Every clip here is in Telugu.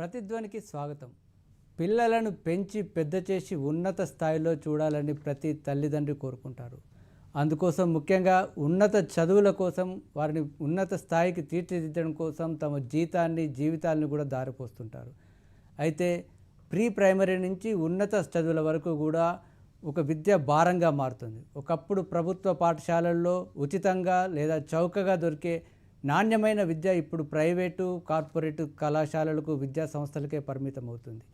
ప్రతిధ్వనికి స్వాగతం. పిల్లలను పెంచి పెద్ద చేసి ఉన్నత స్థాయిలో చూడాలని ప్రతి తల్లిదండ్రి కోరుకుంటారు. అందుకోసం ముఖ్యంగా ఉన్నత చదువుల కోసం వారిని ఉన్నత స్థాయికి తీర్చిదిద్దడం కోసం తమ జీతాన్ని జీవితాలను కూడా దారిపోస్తుంటారు. అయితే ప్రీ ప్రైమరీ నుంచి ఉన్నత చదువుల వరకు కూడా ఒక విద్య భారంగా మారుతుంది. ఒకప్పుడు ప్రభుత్వ పాఠశాలల్లో ఉచితంగా లేదా చౌకగా దొరికే నాణ్యమైన విద్య ఇప్పుడు ప్రైవేటు కార్పొరేటు కళాశాలలకు విద్యా సంస్థలకే పరిమితం అవుతుంది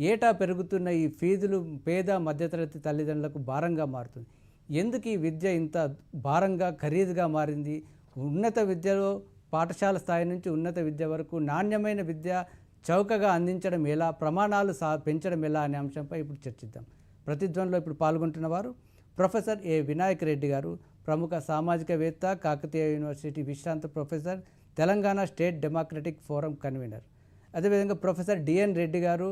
ఏటా పెరుగుతున్న ఈ ఫీజులు పేద మధ్యతరగతి తల్లిదండ్రులకు భారంగా మారుతుంది. ఎందుకు ఈ విద్య ఇంత భారంగా ఖరీదుగా మారింది? ఉన్నత విద్యలో పాఠశాల స్థాయి నుంచి ఉన్నత విద్య వరకు నాణ్యమైన విద్య చౌకగా అందించడం ఎలా? ప్రమాణాలు సా పెంచడం ఎలా అనే అంశంపై ఇప్పుడు చర్చిద్దాం. ప్రతిధ్వనిలో ఇప్పుడు పాల్గొంటున్న వారు ప్రొఫెసర్ ఏ. వినాయక్ రెడ్డి గారు ప్రముఖ సామాజికవేత్త కాకతీయ యూనివర్సిటీ విశ్రాంత professor Telangana state democratic forum convener. అదేవిధంగా ప్రొఫెసర్ డిఎన్ రెడ్డి గారు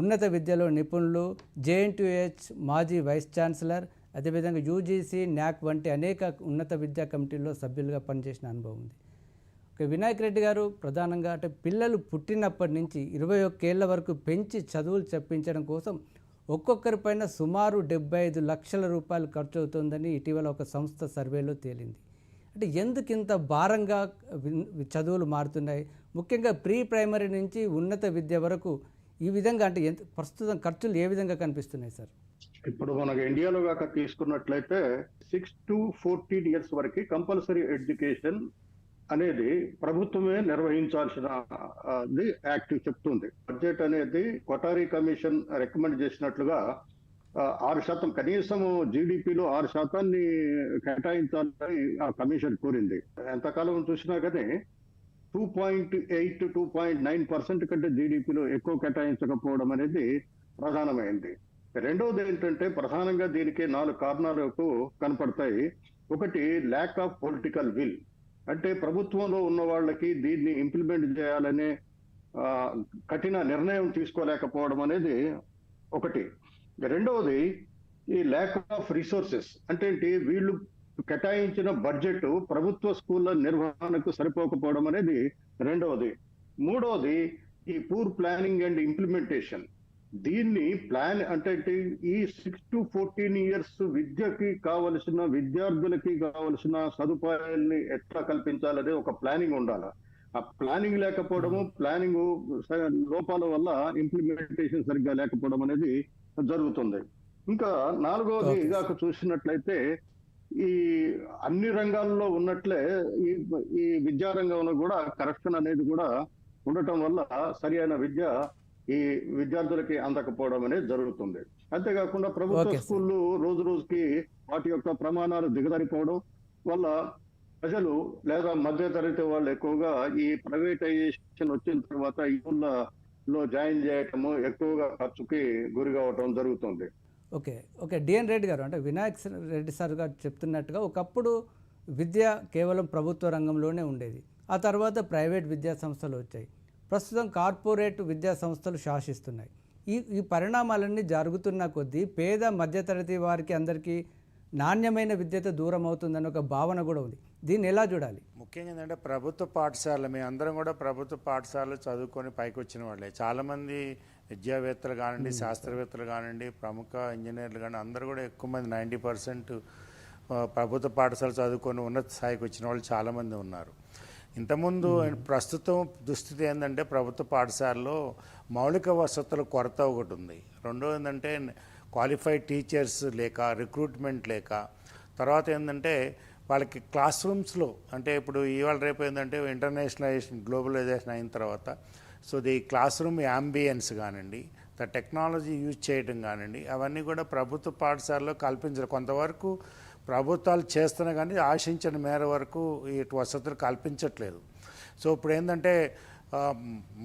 ఉన్నత విద్యలో నిపుణులు జేఎన్టీహెచ్ మాజీ వైస్ ఛాన్సలర్ అదేవిధంగా యూజీసీ న్యాక్ వంటి అనేక ఉన్నత విద్యా కమిటీల్లో సభ్యులుగా పనిచేసిన అనుభవం ఉంది. ఓకే వినాయక్ రెడ్డి గారు ప్రధానంగా అంటే పిల్లలు పుట్టినప్పటి నుంచి ఇరవై ఒక్కేళ్ళ వరకు పెంచి చదువులు చెప్పించడం కోసం ఒక్కొక్కరిపైన సుమారు డెబ్బై ఐదు లక్షల రూపాయలు ఖర్చు అవుతుందని ఇటీవల ఒక సంస్థ సర్వేలో తేలింది. అంటే ఎందుకు ఇంత భారంగా చదువులు మారుతున్నాయి? ముఖ్యంగా ప్రీ ప్రైమరీ నుంచి ఉన్నత విద్య వరకు ఈ విధంగా అంటే ఎంత ప్రస్తుతం ఖర్చులు ఏ విధంగా కనిపిస్తున్నాయి సార్? ఇప్పుడు మనకు ఇండియాలో కాక తీసుకున్నట్లయితే సిక్స్ టు ఫోర్టీన్ ఇయర్స్ వరకు కంపల్సరీ ఎడ్యుకేషన్ అనేది ప్రభుత్వమే నిర్వహించాల్సిన యాక్ట్ చెప్తుంది. బడ్జెట్ అనేది కొటారి కమిషన్ రికమెండ్ చేసినట్లుగా ఆరు శాతం కనీసం జీడిపిలో ఆరు శాతాన్ని కేటాయించాలని ఆ కమిషన్ కోరింది. ఎంతకాలం చూసినా కానీ two point eight two point nine percent కంటే జీడిపిలో ఎక్కువ కేటాయించకపోవడం అనేది ప్రధానమైంది. రెండవది ఏంటంటే ప్రధానంగా దీనికి నాలుగు కారణాలకు కనపడతాయి. ఒకటి ల్యాక్ ఆఫ్ పొలిటికల్ విల్ అంటే ప్రభుత్వంలో ఉన్న వాళ్ళకి దీన్ని ఇంప్లిమెంట్ చేయాలనే కఠిన నిర్ణయం తీసుకోలేకపోవడం అనేది ఒకటి. రెండవది ఈ ల్యాక్ ఆఫ్ రిసోర్సెస్ అంటే ఏంటి? వీళ్ళు కేటాయించిన బడ్జెట్ ప్రభుత్వ స్కూళ్ళ నిర్వహణకు సరిపోకపోవడం అనేది రెండవది. మూడవది ఈ పూర్ ప్లానింగ్ అండ్ ఇంప్లిమెంటేషన్ దీన్ని ప్లాన్ అంటే? ఈ సిక్స్ టు ఫోర్టీన్ ఇయర్స్ విద్యకి కావలసిన విద్యార్థులకి కావలసిన సదుపాయాల్ని ఎట్లా కల్పించాలనే ఒక ప్లానింగ్ ఉండాలి ఆ ప్లానింగ్ లేకపోవడము ప్లానింగ్ లోపాల వల్ల ఇంప్లిమెంటేషన్ సరిగ్గా లేకపోవడం అనేది జరుగుతుంది ఇంకా నాలుగవది. ఇదాక చూసినట్లయితే ఈ అన్ని రంగాల్లో ఉన్నట్లే ఈ ఈ విద్యా రంగంలో కూడా కరప్షన్ అనేది కూడా ఉండటం వల్ల సరి అయిన విద్య ఈ విద్యార్థులకి అందకపోవడం అనేది జరుగుతుంది. అంతేకాకుండా ప్రభుత్వ. స్కూళ్ళు రోజు రోజుకి వాటి యొక్క ప్రమాణాలు దిగజారిపోవడం వల్ల ప్రజలు లేదా మధ్య తరగతి వాళ్ళు ఎక్కువగా ఈ ప్రైవేటైజేషన్ వచ్చిన తర్వాత ఈ లో జాయిన్ చేయటము ఎక్కువగా ఖర్చుకి గురి కావటం జరుగుతుంది. Okay okay. డిఎన్ రెడ్డి గారు అంటే వినాయక్ రెడ్డి సార్ గారు చెప్తున్నట్టుగా ఒకప్పుడు విద్య కేవలం ప్రభుత్వ రంగంలోనే ఉండేది. ఆ తర్వాత ప్రైవేట్ విద్యా సంస్థలు వచ్చాయి. ప్రస్తుతం కార్పొరేట్ విద్యా సంస్థలు శాసిస్తున్నాయి. ఈ ఈ పరిణామాలన్నీ జరుగుతున్న కొద్దీ పేద మధ్యతరగతి వారికి అందరికీ నాణ్యమైన విద్యతో దూరం అవుతుందన్న ఒక భావన కూడా ఉంది. దీన్ని ఎలా చూడాలి? ముఖ్యంగా ఏంటంటే ప్రభుత్వ పాఠశాల మేము అందరం కూడా ప్రభుత్వ పాఠశాలలో చదువుకొని పైకి వచ్చిన వాళ్ళే. చాలామంది విద్యావేత్తలు కానివ్వండి శాస్త్రవేత్తలు కానివ్వండి ప్రముఖ ఇంజనీర్లు కానీ అందరూ కూడా ఎక్కువ మంది నైంటీ పర్సెంట్ ప్రభుత్వ పాఠశాల చదువుకొని ఉన్నత స్థాయికి వచ్చిన వాళ్ళు చాలామంది ఉన్నారు. ఇంతకుముందు ప్రస్తుతం దుస్థితి ఏంటంటే ప్రభుత్వ పాఠశాలలో మౌలిక వసతుల కొరత ఒకటి ఉంది. రెండో ఏంటంటే క్వాలిఫైడ్ టీచర్స్ లేక రిక్రూట్మెంట్ లేక. తర్వాత ఏంటంటే వాళ్ళకి క్లాస్ రూమ్స్లో అంటే ఇప్పుడు ఇవాళ రేపు ఏంటంటే ఇంటర్నేషనలైజేషన్ గ్లోబలైజేషన్ అయిన తర్వాత so the class room ambience కానివ్వండి ద టెక్నాలజీ యూజ్ చేయడం కానివ్వండి అవన్నీ కూడా ప్రభుత్వ పాఠశాలలో కల్పించారు. కొంతవరకు ప్రభుత్వాలు చేస్తున్నా కానీ ఆశించిన మేర వరకు ఇటు వసతులు కల్పించట్లేదు. సో ఇప్పుడు ఏంటంటే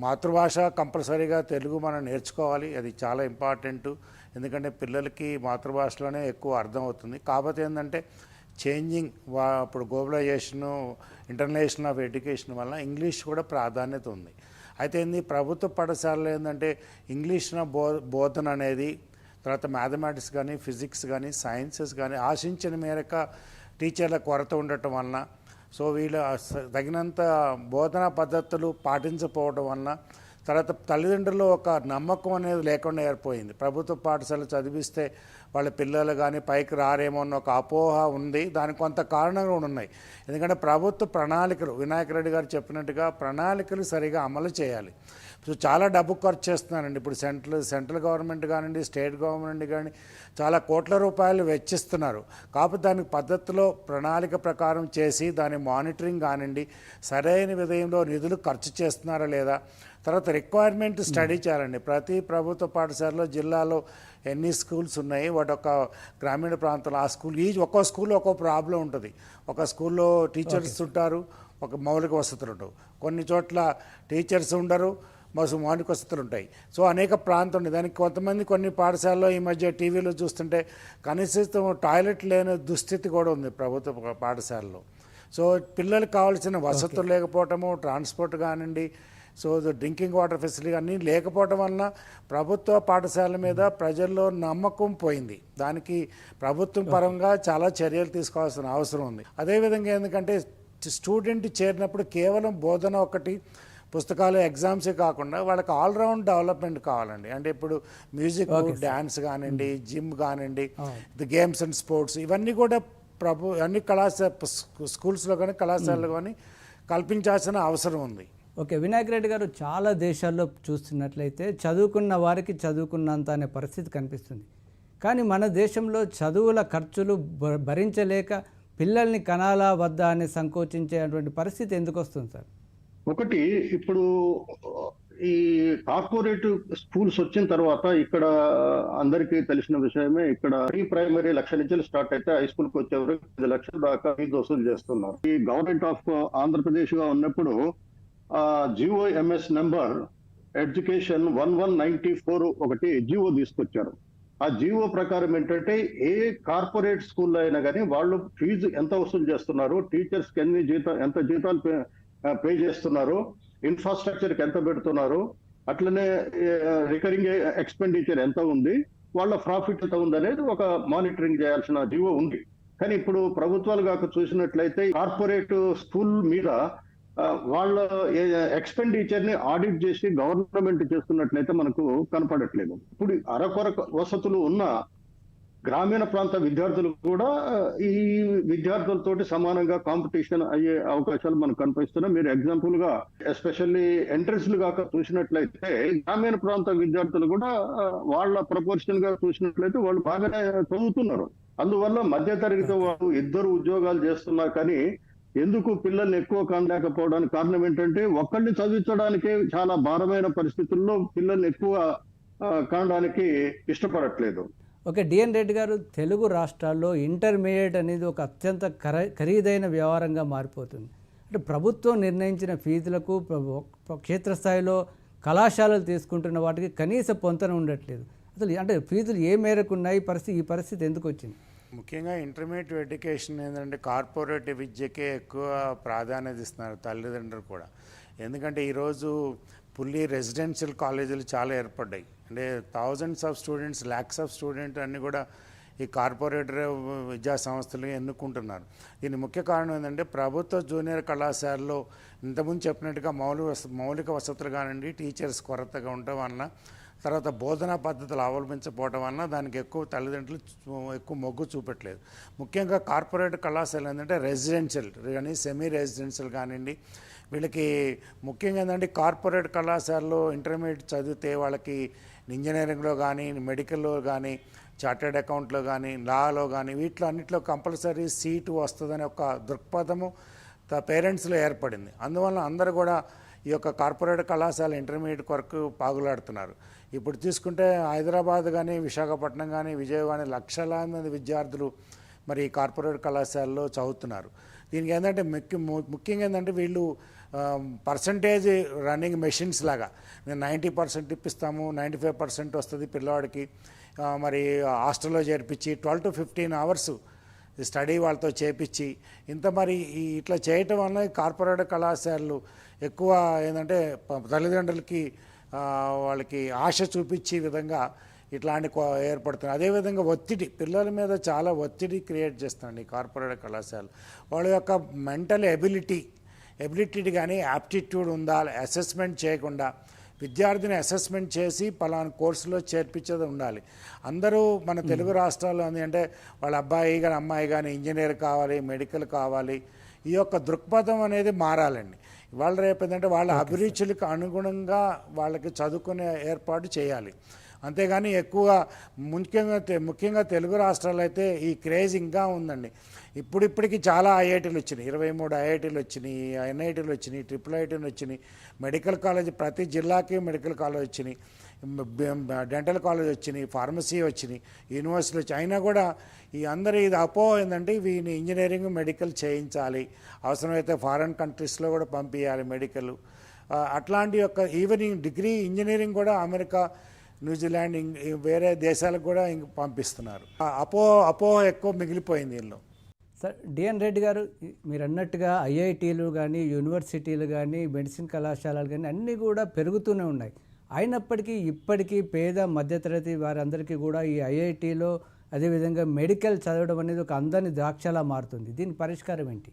మాతృభాష కంపల్సరీగా తెలుగు మనం నేర్చుకోవాలి. అది చాలా ఇంపార్టెంట్. ఎందుకంటే పిల్లలకి మాతృభాషలోనే ఎక్కువ అర్థం అవుతుంది కాకపోతే ఏంటంటే చేంజింగ్ వా ఇప్పుడు గ్లోబలైజేషను ఇంటర్నేషనల్ ఆఫ్ ఎడ్యుకేషన్ వల్ల ఇంగ్లీష్ కూడా ప్రాధాన్యత ఉంది. అయితే ఏంది ప్రభుత్వ పాఠశాలలో ఏంటంటే ఇంగ్లీష్ బో బోధన అనేది తర్వాత మ్యాథమెటిక్స్ కానీ ఫిజిక్స్ కానీ సైన్సెస్ కానీ ఆశించిన మేరక టీచర్ల కొరత ఉండటం వలన సో వీళ్ళ తగినంత బోధనా పద్ధతులు పాటించకపోవడం వలన తర్వాత తల్లిదండ్రులు ఒక నమ్మకం అనేది లేకుండా ఏర్పోయింది. ప్రభుత్వ పాఠశాల చదివిస్తే వాళ్ళ పిల్లలు కానీ పైకి రారేమో అన్న ఒక అపోహ ఉంది. దానికి కొంత కారణంగా ఉన్నాయి. ఎందుకంటే ప్రభుత్వ ప్రణాళికలు వినాయక రెడ్డి గారు చెప్పినట్టుగా ప్రణాళికలు సరిగా అమలు చేయాలి. సో చాలా డబ్బు ఖర్చు చేస్తున్నారండి. ఇప్పుడు సెంట్రల్ సెంట్రల్ గవర్నమెంట్ కానివ్వండి స్టేట్ గవర్నమెంట్ కానీ చాలా కోట్ల రూపాయలు వెచ్చిస్తున్నారు. కాకపోతే దానికి పద్ధతిలో ప్రణాళిక ప్రకారం చేసి దాని మానిటరింగ్ కానివ్వండి సరైన విధంలో నిధులు ఖర్చు చేస్తున్నారా లేదా తర్వాత రిక్వైర్మెంట్ స్టడీ చేయాలండి. ప్రతి ప్రభుత్వ పాఠశాలలో జిల్లాలో ఎన్ని స్కూల్స్ ఉన్నాయి వాటి ఒక గ్రామీణ ప్రాంతంలో ఆ స్కూల్ ఈ ఒక్కో స్కూల్లో ఒక్కో ప్రాబ్లం ఉంటుంది. ఒక స్కూల్లో టీచర్స్ ఉంటారు ఒక మౌలిక వసతులు ఉండవు. కొన్ని చోట్ల టీచర్స్ ఉండరు మౌలిక వసతులు ఉంటాయి సో అనేక ప్రాంతం ఉంది దానికి కొంతమంది కొన్ని పాఠశాలలో ఈ మధ్య టీవీలో చూస్తుంటే కనీసం టాయిలెట్ లేని దుస్థితి కూడా ఉంది ప్రభుత్వ పాఠశాలలో. సో పిల్లలకు కావాల్సిన వసతులు లేకపోవటము ట్రాన్స్పోర్ట్ కానివ్వండి సో డ్రింకింగ్ వాటర్ ఫెసిలిటీ అన్నీ లేకపోవటం వలన ప్రభుత్వ పాఠశాల మీద ప్రజల్లో నమ్మకం పోయింది. దానికి ప్రభుత్వం పరంగా చాలా చర్యలు తీసుకోవాల్సిన అవసరం ఉంది. అదేవిధంగా ఎందుకంటే స్టూడెంట్ చేరినప్పుడు కేవలం బోధన ఒకటి పుస్తకాలు ఎగ్జామ్సే కాకుండా వాళ్ళకి ఆల్రౌండ్ డెవలప్మెంట్ కావాలండి. అంటే ఇప్పుడు మ్యూజిక్ డ్యాన్స్ కానివ్వండి జిమ్ కానివ్వండి ది గేమ్స్ అండ్ స్పోర్ట్స్ ఇవన్నీ కూడా ప్రభు అన్ని కళాశాల స్కూల్స్లో కానీ కళాశాలలో కానీ కల్పించాల్సిన అవసరం ఉంది. ఓకే వినాయక్ రెడ్డి గారు చాలా దేశాల్లో చూస్తున్నట్లయితే చదువుకున్న వారికి చదువుకున్నంత అనే పరిస్థితి కనిపిస్తుంది. కానీ మన దేశంలో చదువుల ఖర్చులు భరించలేక పిల్లల్ని కనాలా వద్దా అని సంకోచించేటువంటి పరిస్థితి ఎందుకు వస్తుంది సార్ ఒకటి ఇప్పుడు ఈ కార్పొరేట్ స్కూల్స్ వచ్చిన తర్వాత ఇక్కడ అందరికీ తెలిసిన విషయమే ఇక్కడ ప్రీ ప్రైమరీ లక్ష నుంచి స్టార్ట్ అయితే హై స్కూల్కి వచ్చే వరకు పది లక్షల దాకా ఫీజు వసూలు చేస్తున్నారు. ఈ గవర్నమెంట్ ఆఫ్ ఆంధ్రప్రదేశ్గా ఉన్నప్పుడు ఆ GOMS number education one one ninety four ఒకటి జిఓ తీసుకొచ్చారు. ఆ జిఓ ప్రకారం ఏంటంటే ఏ కార్పొరేట్ స్కూల్లో అయినా కానీ వాళ్ళు ఫీజు ఎంత వసూలు చేస్తున్నారు టీచర్స్కి ఎన్ని జీతం ఎంత జీతాలు పే- చేస్తున్నారు. ఇన్ఫ్రాస్ట్రక్చర్కి ఎంత పెడుతున్నారు. అట్లనే రికరింగ్ ఎక్స్పెండిచర్ ఎంత ఉంది. వాళ్ళ ప్రాఫిట్ ఎంత ఉంది అనేది ఒక మానిటరింగ్ చేయాల్సిన జీవో ఉంది. కానీ ఇప్పుడు ప్రభుత్వాలు కాక చూసినట్లయితే కార్పొరేట్ స్కూల్ మీద వాళ్ళ ఎక్స్పెండిచర్ని ఆడిట్ చేసి గవర్నమెంట్ చేస్తున్నట్లయితే మనకు కనపడట్లేదు. ఇప్పుడు అరకొర వసతులు ఉన్న గ్రామీణ ప్రాంత విద్యార్థులు కూడా ఈ విద్యార్థులతోటి సమానంగా కాంపిటీషన్ అయ్యే అవకాశాలు మనకు కనిపిస్తున్నాయి. మీరు ఎగ్జాంపుల్గా ఎస్పెషల్లీ ఎంట్రన్స్ కాక చూసినట్లయితే గ్రామీణ ప్రాంత విద్యార్థులు కూడా వాళ్ళ ప్రపోర్షన్గా చూసినట్లయితే వాళ్ళు బాగానే చదువుతున్నారు. అందువల్ల మధ్య తరగతి వాళ్ళు ఇద్దరు ఉద్యోగాలు చేస్తున్నారు కానీ ఎందుకు పిల్లల్ని ఎక్కువ కానలేకపోవడానికి కారణం ఏంటంటే ఒక్కళ్ళని చదివించడానికే చాలా భారమైన పరిస్థితుల్లో పిల్లల్ని ఎక్కువ ఆ, కనడానికి ఇష్టపడట్లేదు. ఓకే డిఎన్ రెడ్డి గారు తెలుగు రాష్ట్రాల్లో ఇంటర్మీడియట్ అనేది ఒక అత్యంత ఖర ఖరీదైన వ్యవహారంగా మారిపోతుంది. అంటే ప్రభుత్వం నిర్ణయించిన ఫీజులకు క్షేత్రస్థాయిలో కళాశాలలు తీసుకుంటున్న వాటికి కనీస పొంతన ఉండట్లేదు. అసలు అంటే ఫీజులు ఏ మేరకు ఉన్నాయి? ఈ పరిస్థితి ఈ పరిస్థితి ఎందుకు వచ్చింది? ముఖ్యంగా ఇంటర్మీడియట్ ఎడ్యుకేషన్ ఏంటంటే కార్పొరేట్ విద్యకే ఎక్కువ ప్రాధాన్యత ఇస్తున్నారు తల్లిదండ్రులు కూడా. ఎందుకంటే ఈరోజు పుల్లి రెసిడెన్షియల్ కాలేజీలు చాలా ఏర్పడ్డాయి. అంటే thousands of students lakhs of student అన్ని కూడా ఈ కార్పొరేటర్ విద్యా సంస్థలు ఎన్నుకుంటున్నారు. దీని ముఖ్య కారణం ఏంటంటే ప్రభుత్వ జూనియర్ కళాశాలలో ఇంతకుముందు చెప్పినట్టుగా మౌలిక మౌలిక వసతులు కానివ్వండి టీచర్స్ కొరతగా ఉండటం వలన తర్వాత బోధనా పద్ధతులు అవలంబించకపోవడం వలన దానికి ఎక్కువ తల్లిదండ్రులు ఎక్కువ మొగ్గు చూపెట్టలేదు. ముఖ్యంగా కార్పొరేట్ కళాశాల ఏంటంటే రెసిడెన్షియల్ కానీ సెమీ రెసిడెన్షియల్ కానివ్వండి వీళ్ళకి ముఖ్యంగా ఏంటంటే కార్పొరేట్ కళాశాలలో ఇంటర్మీడియట్ చదివితే వాళ్ళకి ఇంజనీరింగ్లో కానీ మెడికల్లో కానీ చార్టెడ్ అకౌంట్లో కానీ లాలో కానీ వీటిలో అన్నింటిలో కంపల్సరీ సీటు వస్తుందనే ఒక దృక్పథము పేరెంట్స్లో ఏర్పడింది. అందువల్ల అందరూ కూడా ఈ యొక్క కార్పొరేట్ కళాశాల ఇంటర్మీడియట్ కొరకు పాగులాడుతున్నారు. ఇప్పుడు తీసుకుంటే హైదరాబాద్ కానీ విశాఖపట్నం కానీ విజయవాడ లక్షలాది మంది విద్యార్థులు మరి ఈ కార్పొరేట్ కళాశాలలో చదువుతున్నారు. దీనికి ఏంటంటే ముఖ్య ము- ముఖ్యంగా ఏంటంటే వీళ్ళు పర్సంటేజ్ రన్నింగ్ మెషిన్స్ లాగా. నేను నైంటీ పర్సెంట్ ఇప్పిస్తాము నైంటీ ఫైవ్ పర్సెంట్ వస్తుంది పిల్లవాడికి. మరి హాస్టల్లో చేర్పించి twelve to fifteen hours study వాళ్ళతో చేపించి ఇంత మరి ఈ ఇట్లా చేయటం వల్ల కార్పొరేట్ కళాశాలలు ఎక్కువ ఏంటంటే తల్లిదండ్రులకి వాళ్ళకి ఆశ చూపించే విధంగా ఇట్లాంటి ఏర్పడుతున్నాయి. ఏర్పడుతుంది అదేవిధంగా ఒత్తిడి పిల్లల మీద చాలా ఒత్తిడి క్రియేట్ చేస్తుంది కార్పొరేట్ కళాశాలలు. వాళ్ళ యొక్క మెంటల్ ఎబిలిటీ ఎబిలిటీ కానీ యాప్టిట్యూడ్ ఉందా అసెస్మెంట్ చేయకుండా విద్యార్థిని అసెస్మెంట్ చేసి పలానా కోర్సులో చేర్పించేది ఉండాలి. అందరూ మన తెలుగు రాష్ట్రాల్లో ఉంది అంటే వాళ్ళ అబ్బాయి కానీ అమ్మాయి కానీ ఇంజనీర్ కావాలి మెడికల్ కావాలి. ఈ యొక్క దృక్పథం అనేది మారాలండి. ఇవాళ రేపు ఏంటంటే వాళ్ళ అభిరుచులకు అనుగుణంగా వాళ్ళకి చదువుకునే ఏర్పాటు చేయాలి. అంతేగాని ఎక్కువగా ముఖ్యంగా ముఖ్యంగా తెలుగు రాష్ట్రాలు అయితే ఈ క్రేజ్ ఇంకా ఉందండి. ఇప్పుడిప్పటికి చాలా ఐఐటీలు వచ్చినాయి. ఇరవై మూడు ఐఐటీలు వచ్చినాయి ఎన్ఐటీలు వచ్చినాయి ట్రిపుల్ ఐటీలు వచ్చినాయి మెడికల్ కాలేజ్ ప్రతి జిల్లాకి మెడికల్ కాలేజ్ వచ్చినాయి డెంటల్ కాలేజ్ వచ్చినాయి ఫార్మసీ వచ్చినాయి యూనివర్సిటీలు వచ్చి అయినా కూడా ఈ అందరి ఇది అపో ఏంటంటే వీని ఇంజనీరింగ్ మెడికల్ చేయించాలి. అవసరమైతే ఫారెన్ కంట్రీస్లో కూడా పంపించాలి మెడికల్. అట్లాంటి యొక్క ఈవెన్ డిగ్రీ ఇంజనీరింగ్ కూడా అమెరికా న్యూజిలాండ్ ఇంగ్- వేరే దేశాలకు కూడా ఇంక పంపిస్తున్నారు. అపో అపోహ ఎక్కువ మిగిలిపోయింది వీళ్ళు సార్ డిఎన్ రెడ్డి గారు మీరు అన్నట్టుగా ఐఐటీలు కానీ యూనివర్సిటీలు కానీ మెడిసిన్ కళాశాలలు కానీ అన్నీ కూడా పెరుగుతూనే ఉన్నాయి. అయినప్పటికీ ఇప్పటికీ పేద మధ్యతరగతి వారందరికీ కూడా ఈ ఐఐటీలో అదేవిధంగా మెడికల్ చదవడం అనేది ఒక అందని ద్రాక్షలా మారుతుంది. దీని పరిష్కారం ఏంటి?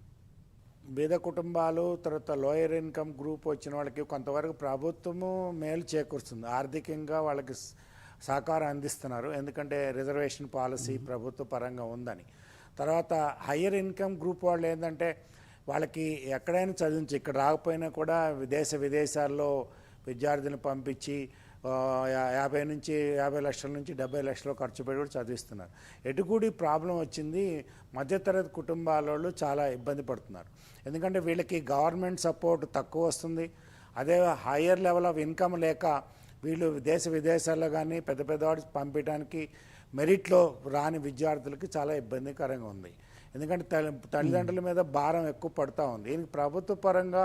బీద కుటుంబాలు తర్వాత లోయర్ ఇన్కమ్ గ్రూప్ వచ్చిన వాళ్ళకి కొంతవరకు ప్రభుత్వము మేలు చేకూరుస్తుంది. ఆర్థికంగా వాళ్ళకి సహకారం అందిస్తున్నారు. ఎందుకంటే రిజర్వేషన్ పాలసీ ప్రభుత్వ పరంగా ఉందని. తర్వాత హయ్యర్ ఇన్కమ్ గ్రూప్ వాళ్ళు ఏంటంటే వాళ్ళకి ఎక్కడైనా చదివించి ఇక్కడ రాకపోయినా కూడా విదేశ విదేశాల్లో విద్యార్థులను పంపించి యాభై నుంచి యాభై లక్షల నుంచి డెబ్బై లక్షలు ఖర్చు పెట్టి కూడా చదివిస్తున్నారు. ఎటుకూడి ప్రాబ్లం వచ్చింది మధ్యతరగతి కుటుంబాల వాళ్ళు చాలా ఇబ్బంది పడుతున్నారు. ఎందుకంటే వీళ్ళకి గవర్నమెంట్ సపోర్ట్ తక్కువ వస్తుంది. అదే హయ్యర్ లెవెల్ ఆఫ్ ఇన్కమ్ లేక వీళ్ళు దేశ విదేశాల్లో కానీ పెద్ద పెద్దవాడు పంపించడానికి మెరిట్లో రాని విద్యార్థులకి చాలా ఇబ్బందికరంగా ఉంది. ఎందుకంటే తల్లి తల్లిదండ్రుల మీద భారం ఎక్కువ పడుతూ ఉంది. దీనికి ప్రభుత్వ పరంగా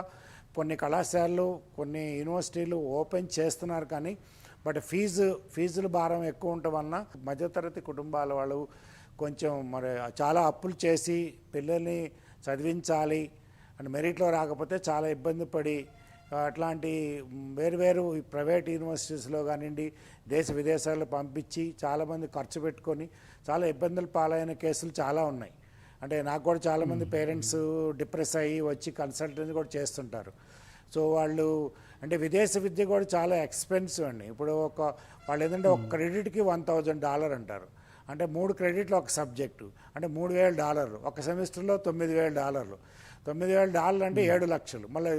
కొన్ని కళాశాలలు కొన్ని యూనివర్సిటీలు ఓపెన్ చేస్తున్నారు కానీ బట్ ఫీజు ఫీజుల భారం ఎక్కువ ఉండటం వలన మధ్యతరగతి కుటుంబాల వాళ్ళు కొంచెం మరి చాలా అప్పులు చేసి పిల్లల్ని చదివించాలి అండ్ మెరిట్లో రాకపోతే చాలా ఇబ్బంది పడి అట్లాంటి వేరు వేరు ప్రైవేట్ యూనివర్సిటీస్లో కానివ్వండి దేశ విదేశాల్లో పంపించి చాలామంది ఖర్చు పెట్టుకొని చాలా ఇబ్బందులు పాలైన కేసులు చాలా ఉన్నాయి. అంటే నాకు కూడా చాలామంది పేరెంట్స్ డిప్రెస్ అయ్యి వచ్చి కన్సల్టెన్సీ కూడా చేస్తుంటారు. సో వాళ్ళు అంటే విదేశ విద్య కూడా చాలా ఎక్స్పెన్సివ్ అండి. ఇప్పుడు ఒక వాళ్ళు ఏంటంటే ఒక క్రెడిట్కి వన్ థౌజండ్ డాలర్ అంటారు. అంటే మూడు క్రెడిట్లు ఒక సబ్జెక్టు అంటే మూడు వేల డాలర్లు ఒక సెమిస్టర్లో తొమ్మిది వేల డాలర్లు తొమ్మిది వేల డాలర్లు అంటే ఏడు లక్షలు. మళ్ళీ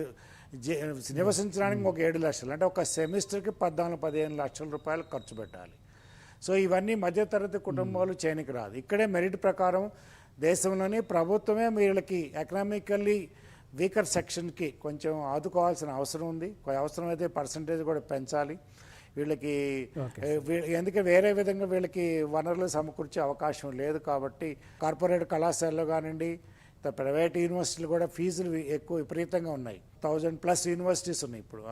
నివసించడానికి ఒక ఏడు లక్షలు. అంటే ఒక సెమిస్టర్కి పద్నాలుగు పదిహేను లక్షల రూపాయలు ఖర్చు పెట్టాలి. సో ఇవన్నీ మధ్యతరగతి కుటుంబాలు చేయనికి రాదు. ఇక్కడే మెరిట్ ప్రకారం దేశంలోని ప్రభుత్వమే వీళ్ళకి ఎకనామికల్లీ వీకర్ సెక్షన్కి కొంచెం ఆదుకోవాల్సిన అవసరం ఉంది. కొ- అవసరమైతే పర్సంటేజ్ కూడా పెంచాలి. వీళ్ళకి ఎందుకంటే వేరే విధంగా వీళ్ళకి వనరులు సమకూర్చే అవకాశం లేదు కాబట్టి కార్పొరేట్ కళాశాలలో కానివ్వండి ప్రైవేట్ యూనివర్సిటీలు కూడా ఫీజులు ఎక్కువ విపరీతంగా ఉన్నాయి. థౌజండ్ ప్లస్ యూనివర్సిటీస్ ఉన్నాయి ఇప్పుడు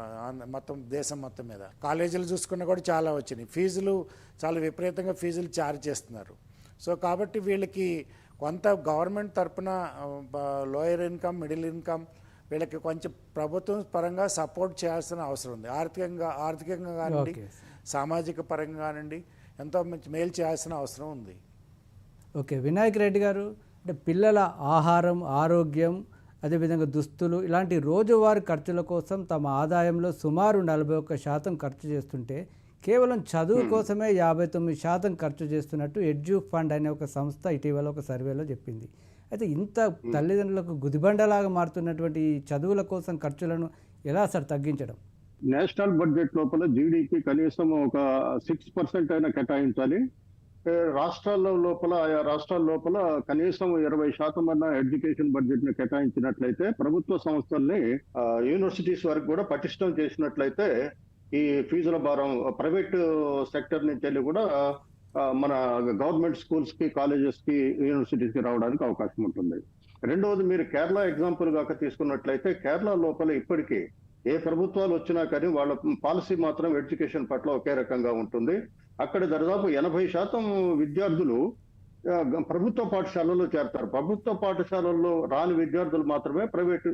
మొత్తం దేశం మొత్తం మీద. కాలేజీలు చూసుకున్నా కూడా చాలా వచ్చినాయి. ఫీజులు చాలా విపరీతంగా ఫీజులు ఛార్జ్ చేస్తున్నారు. సో కాబట్టి వీళ్ళకి కొంత గవర్నమెంట్ తరపున లోయర్ ఇన్కమ్ మిడిల్ ఇన్కమ్ వీళ్ళకి కొంచెం ప్రభుత్వం పరంగా సపోర్ట్ చేయాల్సిన అవసరం ఉంది. ఆర్థికంగా ఆర్థికంగా కానివ్వండి. సామాజిక పరంగా కానివ్వండి ఎంతో మంచి మేలు చేయాల్సిన అవసరం ఉంది. ఓకే. వినాయక్ రెడ్డి గారు అంటే పిల్లల ఆహారం ఆరోగ్యం అదేవిధంగా దుస్తులు ఇలాంటి రోజువారీ ఖర్చుల కోసం తమ ఆదాయంలో సుమారు నలభై ఒక్క శాతం ఖర్చు చేస్తుంటే కేవలం చదువు కోసమే యాభై తొమ్మిది శాతం ఖర్చు చేస్తున్నట్టు ఎడ్యూ ఫండ్ అనే ఒక సంస్థ ఇటీవల ఒక సర్వేలో చెప్పింది. అయితే ఇంత తల్లిదండ్రులకు గుదిబండలాగా మారుతున్నటువంటి చదువుల కోసం ఖర్చులను ఎలా సార్ తగ్గించడం? నేషనల్ బడ్జెట్ లోపల జీడిపి కనీసం ఒక సిక్స్ పర్సెంట్ అయినా కేటాయించాలి. రాష్ట్రాల లోపల ఆయా రాష్ట్రాల లోపల కనీసం ఇరవై శాతం అన్న ఎడ్యుకేషన్ బడ్జెట్ని కేటాయించినట్లయితే ప్రభుత్వ సంస్థల్ని యూనివర్సిటీస్ వరకు కూడా పటిష్టం చేసినట్లయితే ఈ ఫీజుల భారం ప్రైవేట్ సెక్టర్ నుంచి వెళ్ళి కూడా మన గవర్నమెంట్ స్కూల్స్కి కాలేజెస్కి యూనివర్సిటీస్కి రావడానికి అవకాశం ఉంటుంది. రెండవది మీరు కేరళ ఎగ్జాంపుల్ కాక తీసుకున్నట్లయితే కేరళ లోపల ఇప్పటికీ ఏ ప్రభుత్వాలు వచ్చినా కానీ వాళ్ళ పాలసీ మాత్రం ఎడ్యుకేషన్ పట్ల ఒకే రకంగా ఉంటుంది. అక్కడ దాదాపు ఎనభై శాతం విద్యార్థులు ప్రభుత్వ పాఠశాలల్లో చేరతారు. ప్రభుత్వ పాఠశాలల్లో రాని విద్యార్థులు మాత్రమే ప్రైవేట్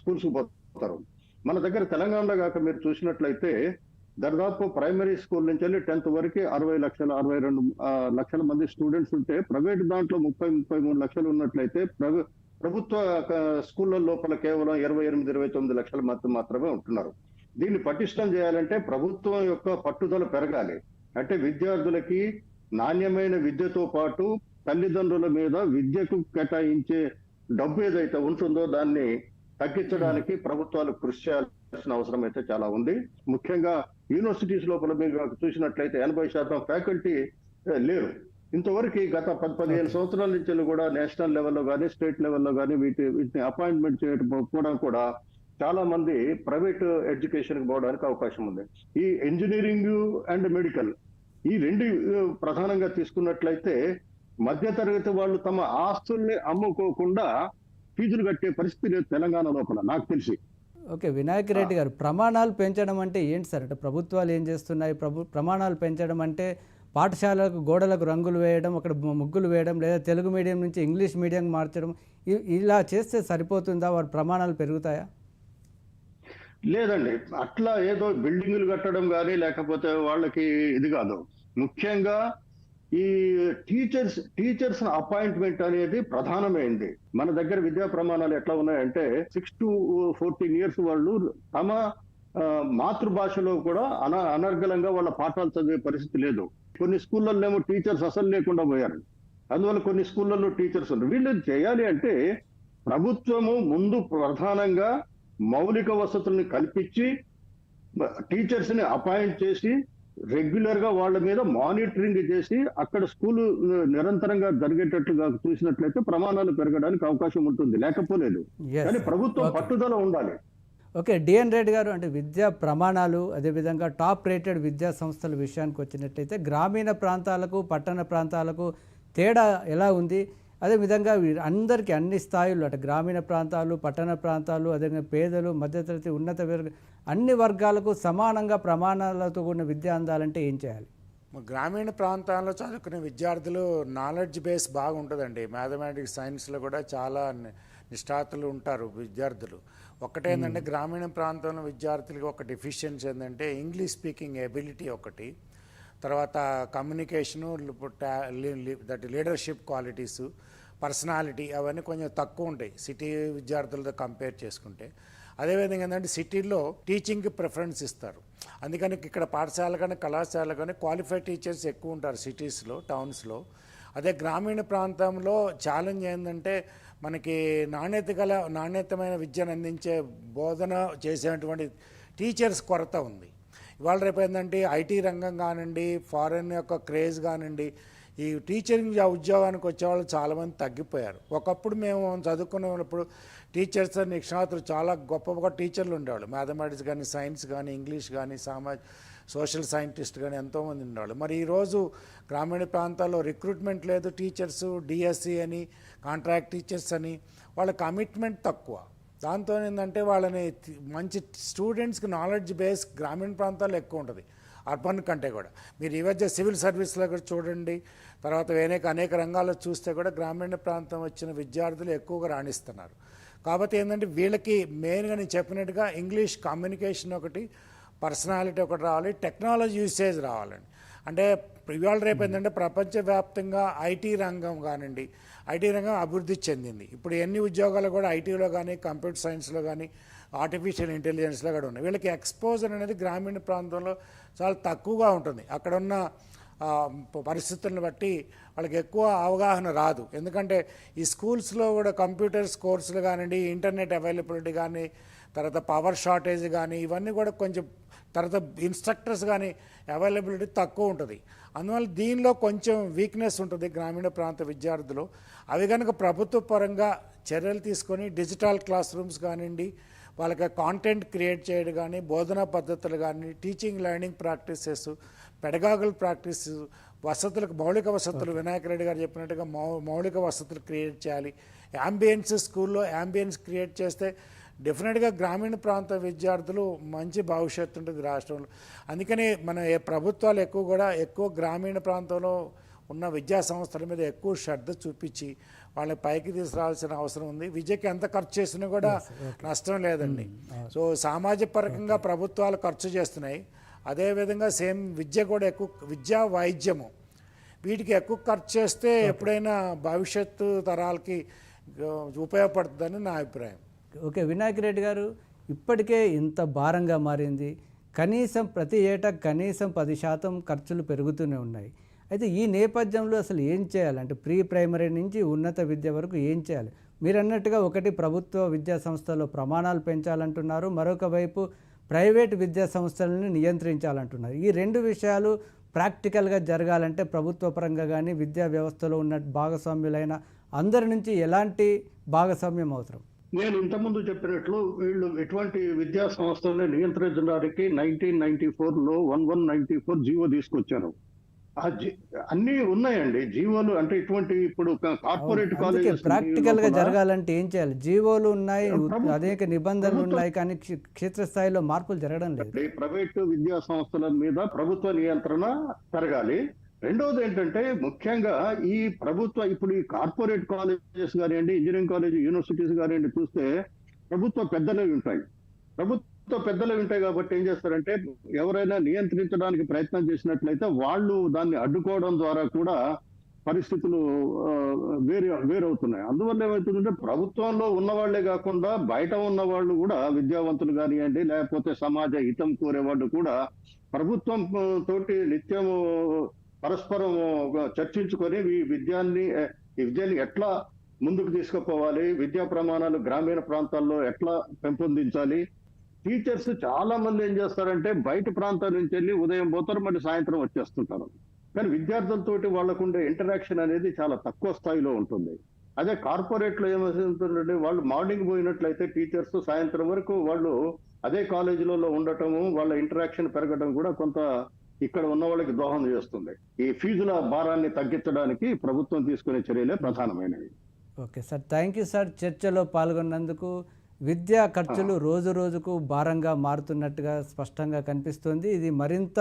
స్కూల్స్ పోతారు. మన దగ్గర తెలంగాణలో కాక మీరు చూసినట్లయితే దాదాపు ప్రైమరీ స్కూల్ నుంచి వెళ్ళి టెన్త్ వరకు అరవై లక్షల అరవై రెండు లక్షల మంది స్టూడెంట్స్ ఉంటే ప్రైవేట్ దాంట్లో ముప్పై ముప్పై మూడు లక్షలు ఉన్నట్లయితే ప్రభు ప్రభుత్వ స్కూళ్ళ లోపల కేవలం ఇరవై ఎనిమిది ఇరవై తొమ్మిది లక్షల మంది మాత్రమే ఉంటున్నారు. దీన్ని పటిష్టం చేయాలంటే ప్రభుత్వం యొక్క పట్టుదల పెరగాలి. అంటే విద్యార్థులకి నాణ్యమైన విద్యతో పాటు తల్లిదండ్రుల మీద విద్యకు కేటాయించే డబ్బు ఏదైతే ఉంటుందో దాన్ని తగ్గించడానికి ప్రభుత్వాలు కృషి చేయాల్సిన అవసరం అయితే చాలా ఉంది. ముఖ్యంగా యూనివర్సిటీస్ లోపల మీరు చూసినట్లయితే ఎనభై శాతం ఫ్యాకల్టీ లేరు. ఇంతవరకు గత పది పదిహేను సంవత్సరాల నుంచి కూడా నేషనల్ లెవెల్లో కానీ స్టేట్ లెవెల్లో కానీ వీటి వీటిని అపాయింట్మెంట్ చేయడం కూడా కూడా చాలా మంది ప్రైవేట్ ఎడ్యుకేషన్కి పోవడానికి అవకాశం ఉంది. ఈ ఇంజనీరింగ్ అండ్ మెడికల్ ఈ రెండు ప్రధానంగా తీసుకున్నట్లయితే మధ్యతరగతి వాళ్ళు తమ ఆస్తుల్ని అమ్ముకోకుండా ఫీజులు కట్టే పరిస్థితి లేదు తెలంగాణ లోపల నాకు తెలిసి. ఓకే వినాయక్ రెడ్డి గారు ప్రమాణాలు పెంచడం అంటే ఏంటి సార్? అంటే ప్రభుత్వాలు ఏం చేస్తున్నాయి? ప్రభు ప్రమాణాలు పెంచడం అంటే పాఠశాలకు గోడలకు రంగులు వేయడం అక్కడ ముగ్గులు వేయడం లేదా తెలుగు మీడియం నుంచి ఇంగ్లీష్ మీడియం మార్చడం ఇలా చేస్తే సరిపోతుందా? వారి ప్రమాణాలు పెరుగుతాయా? లేదండి. అట్లా ఏదో బిల్డింగులు కట్టడం కానీ లేకపోతే వాళ్ళకి ఇది కాదు. ముఖ్యంగా ఈ టీచర్స్ టీచర్స్ అపాయింట్మెంట్ అనేది ప్రధానమైంది. మన దగ్గర విద్యా ప్రమాణాలు ఎట్లా ఉన్నాయంటే సిక్స్ టు ఫోర్టీన్ ఇయర్స్ వాళ్ళు తమ మాతృభాషలో కూడా అన అనర్గళంగా వాళ్ళ పాఠాలు చదివే పరిస్థితి లేదు. కొన్ని స్కూళ్ళల్లో ఏమో టీచర్స్ అసలు లేకుండా పోయారు. అందువల్ల కొన్ని స్కూళ్ళల్లో టీచర్స్ ఉన్నారు. వీళ్ళు చేయాలి అంటే ప్రభుత్వము ముందు ప్రధానంగా మౌలిక వసతుల్ని కల్పించి టీచర్స్ని అపాయింట్ చేసి రెగ్యులర్గా వాళ్ళ మీద మానిటరింగ్ చేసి అక్కడ స్కూల్ నిరంతరంగా జరిగేటట్లుగా చూసినట్లయితే ప్రమాణాలు పెరగడానికి అవకాశం ఉంటుంది లేకపోలేదు కానీ. ప్రభుత్వం. పట్టుదల ఉండాలి ఓకే డిఎన్ రెడ్డి గారు అంటే విద్యా ప్రమాణాలు అదేవిధంగా టాప్ రేటెడ్ విద్యా సంస్థల విషయానికి వచ్చినట్లయితే గ్రామీణ ప్రాంతాలకు పట్టణ ప్రాంతాలకు తేడా ఎలా ఉంది అదేవిధంగా అందరికీ అన్ని స్థాయిల్లో అంటే గ్రామీణ ప్రాంతాలు పట్టణ ప్రాంతాలు అదేవిధంగా పేదలు మధ్యతరగతి ఉన్నత వర్గ అన్ని వర్గాలకు సమానంగా ప్రమాణాలతో కూడిన విద్య అందాలంటే ఏం చేయాలి? గ్రామీణ ప్రాంతాల్లో చదువుకునే విద్యార్థులు నాలెడ్జ్ బేస్ బాగుంటుందండి. మ్యాథమెటిక్స్ సైన్స్లో కూడా చాలా నిష్ఠాతులు ఉంటారు విద్యార్థులు. ఒకటేంటంటే గ్రామీణ ప్రాంతంలో విద్యార్థులకి ఒక డెఫిషియన్సీ ఏంటంటే ఇంగ్లీష్ స్పీకింగ్ ఎబిలిటీ ఒకటి. తర్వాత communication that leadership qualities personality అవన్నీ కొంచెం తక్కువ ఉంటాయి. సిటీ విద్యార్థులతో కంపేర్ చేసుకుంటే. అదేవిధంగా ఏంటంటే సిటీల్లో టీచింగ్కి ప్రిఫరెన్స్ ఇస్తారు. అందుకని ఇక్కడ పాఠశాల కానీ కళాశాల కానీ క్వాలిఫైడ్ టీచర్స్ ఎక్కువ ఉంటారు సిటీస్లో టౌన్స్లో అదే గ్రామీణ ప్రాంతంలో ఛాలెంజ్ ఏంటంటే మనకి నాణ్యత గల నాణ్యతమైన విద్యను అందించే బోధన చేసేటువంటి టీచర్స్ కొరత ఉంది. ఇవాళ రేపు ఏంటంటే ఐటీ రంగం కానివ్వండి ఫారెన్ యొక్క క్రేజ్ కానివ్వండి ఈ టీచరింగ్ ఉద్యోగానికి వచ్చేవాళ్ళు చాలామంది తగ్గిపోయారు. ఒకప్పుడు మేము చదువుకునేటప్పుడు టీచర్స్ నిక్షణాతులు చాలా గొప్ప గొప్ప టీచర్లు ఉండేవాళ్ళు మ్యాథమెటిక్స్ కానీ సైన్స్ కానీ ఇంగ్లీష్ కానీ సామాజ్ సోషల్ సైంటిస్ట్ కానీ ఎంతోమంది ఉండేవాళ్ళు. మరి ఈరోజు గ్రామీణ ప్రాంతాల్లో రిక్రూట్మెంట్ లేదు టీచర్స్ డిఎస్సి అని కాంట్రాక్ట్ టీచర్స్ అని వాళ్ళ కమిట్మెంట్ తక్కువ. దాంతో ఏంటంటే వాళ్ళని మంచి స్టూడెంట్స్కి నాలెడ్జ్ బేస్ గ్రామీణ ప్రాంతాల్లో ఎక్కువ ఉంటుంది. అర్బన్ కంటే కూడా. మీరు ఈ మధ్య సివిల్ సర్వీస్లో కూడా చూడండి. తర్వాత అనేక అనేక రంగాల్లో చూస్తే కూడా గ్రామీణ ప్రాంతం వచ్చిన విద్యార్థులు ఎక్కువగా రాణిస్తున్నారు. కాబట్టి ఏంటంటే వీళ్ళకి మెయిన్గా నేను చెప్పినట్టుగా ఇంగ్లీష్ కమ్యూనికేషన్ ఒకటి పర్సనాలిటీ ఒకటి రావాలి టెక్నాలజీ యూసేజ్ రావాలండి. అంటే ఇవాళ రేపు ఏంటంటే ప్రపంచవ్యాప్తంగా ఐటీ రంగం కానివ్వండి ఐటీ రంగం అభివృద్ధి చెందింది. ఇప్పుడు ఎన్ని ఉద్యోగాలు కూడా ఐటీలో కానీ కంప్యూటర్ సైన్స్లో కానీ ఆర్టిఫిషియల్ ఇంటెలిజెన్స్లో కూడా ఉన్నాయి. వీళ్ళకి ఎక్స్పోజర్ అనేది గ్రామీణ ప్రాంతంలో చాలా తక్కువగా ఉంటుంది. అక్కడ ఉన్న పరిస్థితులను బట్టి వాళ్ళకి ఎక్కువ అవగాహన రాదు. ఎందుకంటే ఈ స్కూల్స్లో కూడా కంప్యూటర్స్ కోర్సులు కానివ్వండి ఇంటర్నెట్ అవైలబిలిటీ కానీ తర్వాత పవర్ షార్టేజ్ కానీ ఇవన్నీ కూడా కొంచెం తర్వాత ఇన్స్ట్రక్టర్స్ కానీ అవైలబిలిటీ తక్కువ ఉంటుంది. అందువల్ల దీనిలో కొంచెం వీక్నెస్ ఉంటుంది గ్రామీణ ప్రాంత విద్యార్థులు. అవి కనుక ప్రభుత్వ పరంగా చర్యలు తీసుకొని డిజిటల్ క్లాస్ రూమ్స్ కానివ్వండి వాళ్ళకి కాంటెంట్ క్రియేట్ చేయడం కానీ బోధనా పద్ధతులు కానీ teaching learning practices pedagogical practice వసతులకు మౌలిక వసతులు వినాయక రెడ్డి గారు చెప్పినట్టుగా మౌ మౌలిక వసతులు క్రియేట్ చేయాలి. యాంబియన్స్ స్కూల్లో యాంబియన్స్ క్రియేట్ చేస్తే డెఫినెట్గా గ్రామీణ ప్రాంత విద్యార్థులు మంచి భవిష్యత్తు ఉంటుంది రాష్ట్రంలో. అందుకని మన ఏ ప్రభుత్వాలు ఎక్కువ కూడా ఎక్కువ గ్రామీణ ప్రాంతంలో ఉన్న విద్యా సంస్థల మీద ఎక్కువ శ్రద్ధ చూపించి వాళ్ళని పైకి తీసుకురావాల్సిన అవసరం ఉంది. విద్యకి ఎంత ఖర్చు చేసినా కూడా నష్టం లేదండి. సో సామాజిక పరంగా ప్రభుత్వాలు ఖర్చు చేస్తున్నాయి. అదేవిధంగా సేమ్ విద్య కూడా ఎక్కువ విద్యా వైద్యము. వీటికి ఎక్కువ ఖర్చు చేస్తే ఎప్పుడైనా భవిష్యత్తు తరాలకి ఉపయోగపడుతుందని నా అభిప్రాయం. ఓకే వినాయక్ రెడ్డి గారు ఇప్పటికే ఇంత భారంగా మారింది. కనీసం ప్రతి ఏటా కనీసం పది శాతం ఖర్చులు పెరుగుతూనే ఉన్నాయి. అయితే ఈ నేపథ్యంలో అసలు ఏం చేయాలి? అంటే ప్రీ ప్రైమరీ నుంచి ఉన్నత విద్య వరకు ఏం చేయాలి? మీరు అన్నట్టుగా ఒకటి ప్రభుత్వ విద్యా సంస్థల్లో ప్రమాణాలు పెంచాలంటున్నారు. మరొక వైపు ప్రైవేట్ విద్యా సంస్థలను నియంత్రించాలంటున్నారు. ఈ రెండు విషయాలు ప్రాక్టికల్గా జరగాలంటే ప్రభుత్వ పరంగా కానీ విద్యా వ్యవస్థలో ఉన్న భాగస్వామ్యులైన అందరి నుంచి ఎలాంటి భాగస్వామ్యం అవసరం? నేను ఇంతకుముందు చెప్పినట్లు వీళ్ళు ఎటువంటి విద్యా సంస్థల్ని నియంత్రించడానికి నైన్టీన్ నైన్టీ ఫోర్లో one one ninety four GO తీసుకొచ్చారు. అన్ని ఉన్నాయండి. జీవోలు అంటే ఇటువంటి ఇప్పుడు కార్పొరేట్ కాలేజెస్ ప్రాక్టికల్గా జరగాలంటే ఏం చేయాలి? జీవోలు ఉన్నాయి అనేక నిబంధనలు ఉన్నాయి కానీ క్షే- క్షేత్రస్థాయిలో మార్పులు జరగడం లేదు. ప్రైవేట్ విద్యా సంస్థల మీద ప్రభుత్వ నియంత్రణ పెరగాలి. రెండవది ఏంటంటే ముఖ్యంగా ఈ ప్రభుత్వ ఇప్పుడు ఈ కార్పొరేట్ కాలేజెస్ కానివ్వండి ఇంజనీరింగ్ కాలేజ్ యూనివర్సిటీస్ కానివ్వండి చూస్తే ప్రభుత్వ పెద్దలవి ఉంటాయి. ప్రభుత్వ పెద్దలు ఉంటాయి కాబట్టి ఏం చేస్తారంటే ఎవరైనా నియంత్రించడానికి ప్రయత్నం చేసినట్లయితే వాళ్ళు దాన్ని అడ్డుకోవడం ద్వారా కూడా పరిస్థితులు వేరే వేరు వేరవుతున్నాయి. అందువల్ల ఏమవుతుందంటే ప్రభుత్వంలో ఉన్న వాళ్ళే కాకుండా బయట ఉన్న వాళ్ళు కూడా విద్యావంతులు కానివ్వండి లేకపోతే సమాజ హితం కోరే వాళ్ళు కూడా ప్రభుత్వం తోటి నిత్యం పరస్పరం చర్చించుకొని ఈ విద్యాన్ని ఈ విద్యని ఎట్లా ముందుకు తీసుకుపోవాలి విద్యా ప్రమాణాలు గ్రామీణ ప్రాంతాల్లో ఎట్లా పెంపొందించాలి టీచర్స్ చాలా మంది ఏం చేస్తారంటే బయట ప్రాంతాల నుంచి వెళ్ళి ఉదయం పోతారు మళ్ళీ సాయంత్రం వచ్చేస్తుంటారు. కానీ విద్యార్థులతోటి వాళ్ళకుండే ఇంటరాక్షన్ అనేది చాలా తక్కువ స్థాయిలో ఉంటుంది. అదే కార్పొరేట్లో ఏమవుతుందంటే వాళ్ళు మార్నింగ్ పోయినట్లయితే టీచర్స్ సాయంత్రం వరకు వాళ్ళు అదే కాలేజీలలో ఉండటము వాళ్ళ ఇంటరాక్షన్ పెరగడం కూడా కొంత ఇక్కడ ఉన్న వాళ్ళకి దోహదం చేస్తుంది. ఈ ఫీజుల భారాన్ని తగ్గించడానికి ప్రభుత్వం తీసుకునే చర్యలే ప్రధానమైనవి. Okay sir thank you sir చర్చలో పాల్గొన్నందుకు. విద్యా ఖర్చులు రోజు రోజుకు భారంగా మారుతున్నట్టుగా స్పష్టంగా కనిపిస్తుంది. ఇది మరింత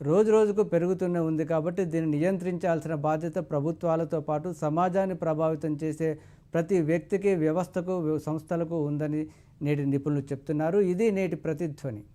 రోజు రోజుకు పెరుగుతూనే ఉంది కాబట్టి దీన్ని నియంత్రించాల్సిన బాధ్యత ప్రభుత్వాలతో పాటు సమాజాన్ని ప్రభావితం చేసే ప్రతి వ్యక్తికి వ్యవస్థకు సంస్థలకు ఉందని నేటి నిపుణులు చెప్తున్నారు. ఇది నేటి ప్రతిధ్వని.